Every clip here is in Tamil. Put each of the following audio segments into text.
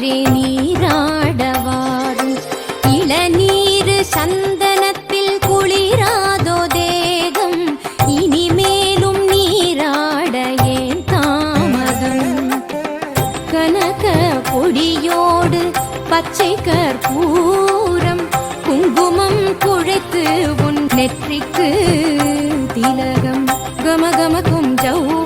ஆறு நீராடவாரும் இளநீர் சந்தனத்தில் குளிராதோ தேகம் இனிமேலும் நீராட ஏன் தாமதம்? கனக பொடியோடு பச்சை கற்பூரம் குங்குமம் குழைத்து உன் நெற்றிக்கு திலகம். கமகமக்கும் ஜவு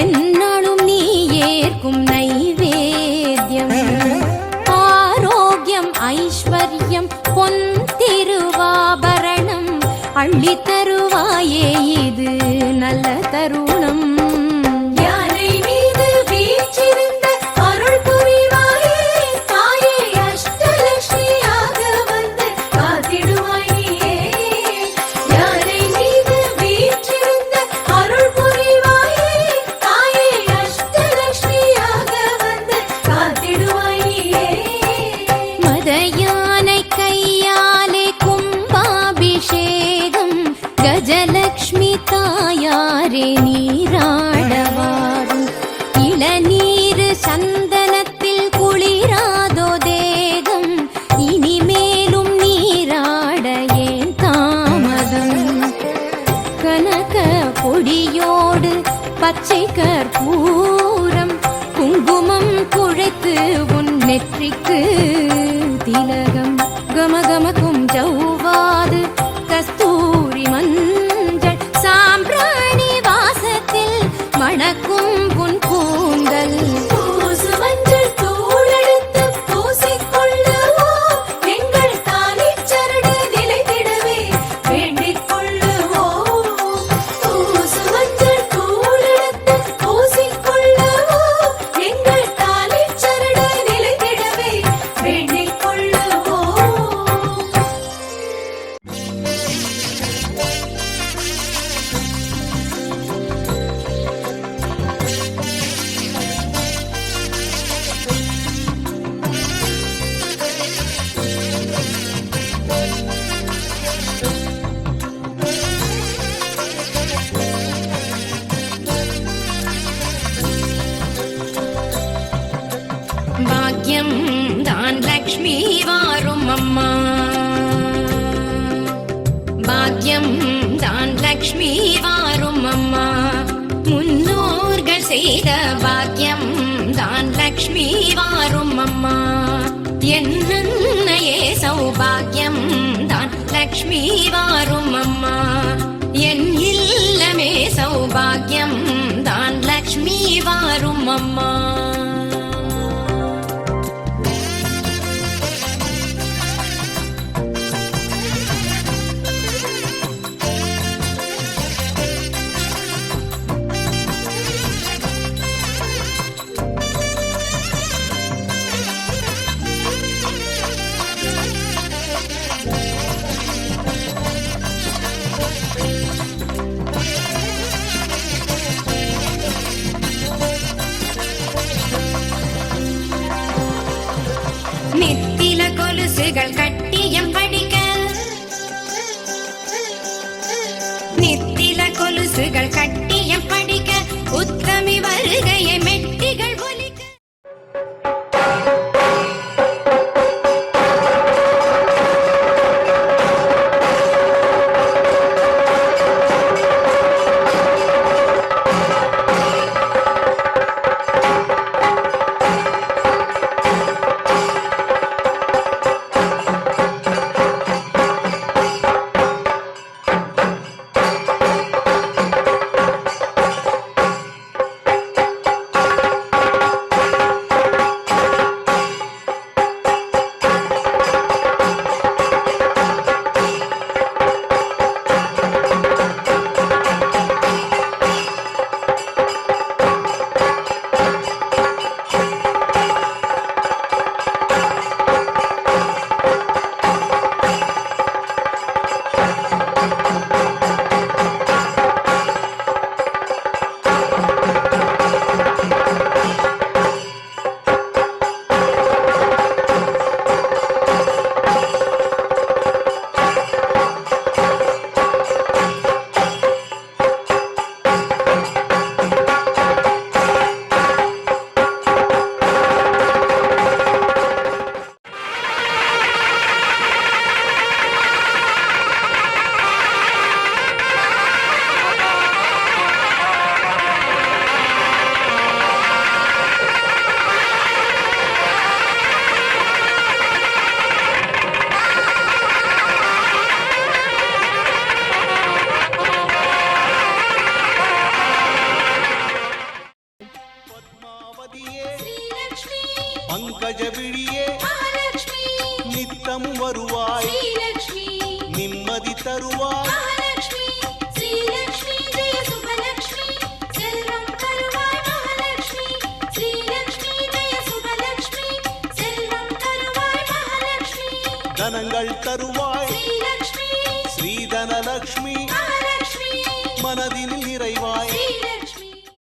என்னாலும் நீ ஏற்கும் நைவேத்தியம். ஆரோக்கியம் ஐஸ்வர்யம் பொன் திருவாபரணம் அள்ளித்தரும் হারেনি பாக்கியம் தான் லக்ஷ்மி வாரும் அம்மா. முன்னோர்கள் செய்த பாக்கியம் தான் லக்ஷ்மி வாரும் அம்மா. என்னையே சௌபாகியம் தான் லக்ஷ்மி வாரும் அம்மா. என் இல்லமே சௌபாகியம் தான் லக்ஷ்மி வாரும் அம்மா. நிம்மதி